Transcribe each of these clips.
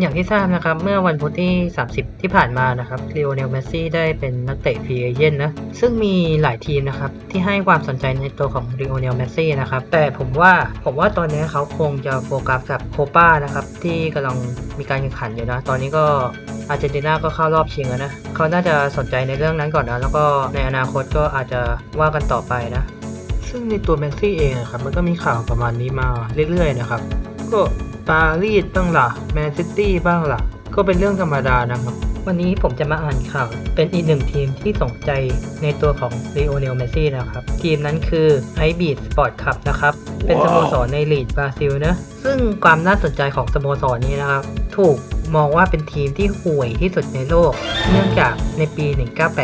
อย่างที่ทราบนะครับ เมื่อวันพุธที่ 30 ที่ผ่านมานะครับเลโอเนลเมสซี่ได้เป็นนักเตะฟรีเอเจนต์นะ ซึ่งมีหลายทีมนะครับ ที่ให้ความสนใจในตัวของเลโอเนลเมสซี่นะครับ แต่ผมว่าผมว่าตอนนี้เขาคงจะโฟกัสกับโคปานะครับ ที่กำลังมีการแข่งขันอยู่นะ ตอนนี้ก็อาร์เจนตินาก็เข้ารอบชิงแล้วนะ เขาน่าจะสนใจในเรื่องนั้นก่อนนะ แล้วก็ในอนาคตก็อาจจะว่ากันต่อไปนะ ซึ่งในตัวแมสซี่เองอะครับ มันก็มีข่าวประมาณนี้มาเรื่อยๆนะครับ ก็ ปารีสบ้างล่ะแมนซิตี้บ้างล่ะ ก็เป็นเรื่องธรรมดานะครับ วันนี้ผมจะมาอ่านข่าว เป็นอีกหนึ่งทีมที่สนใจในตัวของลีโอเนลเมซี่นะครับ ทีมนั้นคือไอบีดสปอร์ตคลับนะครับ เป็นสโมสรในลีกบราซิลนะซึ่งความน่าสนใจของสโมสรนี้นะครับ ถูกมองว่าเป็นทีมที่ห่วยที่สุดในโลก เนื่องจากในปี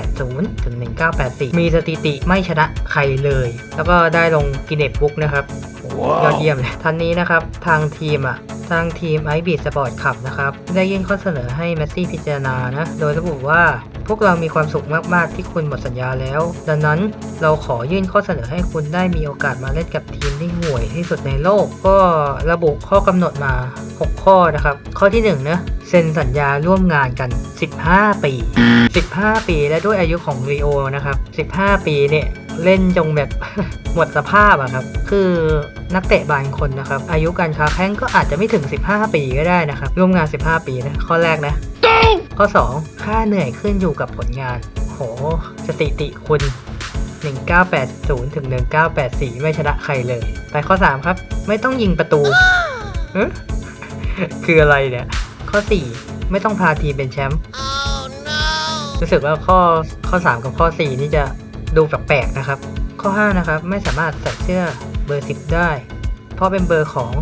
1980 ถึง 1984 มีสถิติไม่ชนะใครเลย แล้วก็ได้ลงกินเนสบุ๊กนะครับ ยอดเยี่ยมเลยทันนี้นะครับ ทางทีมอะทางทีมไอบีสปอร์ตขับนะครับ ได้ยื่นข้อเสนอให้แมสซี่พิจารณานะ โดยระบุว่าพวกเรามีความสุขมาก ๆ ที่คุณหมดสัญญาแล้ว ดังนั้นเราขอยื่นข้อเสนอให้คุณได้มีโอกาสมาเล่นกับทีมที่ห่วยที่สุดในโลก ก็ระบุข้อกำหนดมา 6 ข้อนะครับ ข้อที่1นะเซ็นสัญญาร่วมงานกัน 15 ปี 15 ปีและด้วยอายุของรีโอนะครับ 15 ปีเนี่ยเล่นจงแบบ หมดสภาพอะครับ คือ นักเตะบางคนนะครับ อายุการค้าแข้งก็อาจจะไม่ถึง 15 ปีก็ได้นะครับ ร่วมงาน 15 ปีนะ ข้อแรกนะ ข้อ 2 ค่าเหนื่อยขึ้นอยู่กับผลงาน โหสถิติคุณ 1980 ถึง 1984 ไม่ชนะใครเลย ไปข้อ 3 ครับ ไม่ต้องยิงประตูเอ๊ะคืออะไรเนี่ย ข้อ 4 ไม่ต้องพาทีมเป็นแชมป์รู้สึกว่าข้อข้อ 3 กับข้อ 4 นี่จะดูแปลกๆนะครับ ข้อ 5 นะครับ ไม่สามารถใส่เสื้อ เบอร์ 10 ได้ เพราะเป็นเบอร์ของ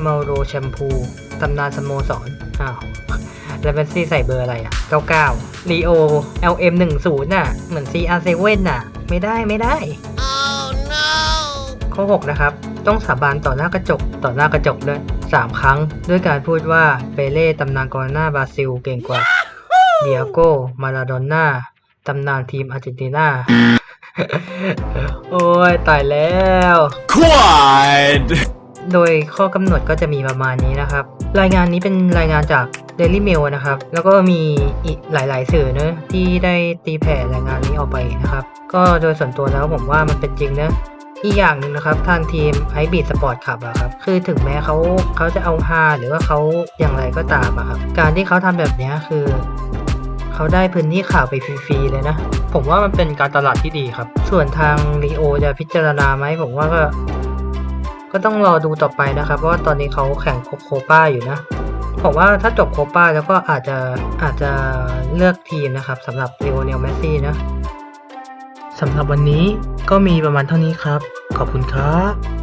เมาโรแชมพูตำนานสโมสรอ้าวแล้วเมสซี่ใส่เบอร์อะไรอะ 99 Leo LM 10น่ะ เหมือน CR7 น่ะ ไม่ได้ไม่ได้ข้อ 6 นะครับ ต้องสาบานต่อหน้ากระจก ต่อหน้ากระจกด้วย 3 ครั้ง ด้วยการพูดว่าเปเล่ตำนานกองหน้าบราซิล เก่งกว่าเดียโกมาราโดน่าตำนานทีมอาร์เจนตินา โอ้ยตายแล้ว Quad! โดยข้อกำหนดก็จะมีประมาณนี้นะครับ รายงานนี้เป็นรายงานจาก Daily Mail นะครับ แล้วก็มีอีกหลายๆ สื่อเนะที่ได้ตีแผ่รายงานนี้ออกไปนะครับ ก็โดยส่วนตัวแล้วผมว่ามันเป็นจริงนะอีกอย่างหนึ่งนะครับทางทีม i b e a t Sport Club อะครับ คือถึงแม้เขาเขาจะเอาฮาหรือว่าเขาอย่างไรก็ตามอะครับ การที่เขาทำแบบเนี้ยคือ เขาได้พื้นที่ข่าวไปฟรีๆเลยนะ ผมว่ามันเป็นการตลาดที่ดีครับ ส่วนทางลีโอจะพิจารณาไหมผมว่าก็ ก็ต้องรอดูต่อไปนะครับ เพราะว่าตอนนี้เขาแข่งโคป้าอยู่นะ ผมว่าถ้าจบโคป้าแล้วก็อาจจะอาจจะเลือกทีมนะครับสำหรับเลโอเนลเมสซี่นะสำหรับวันนี้ก็มีประมาณเท่านี้ครับ ขอบคุณครับ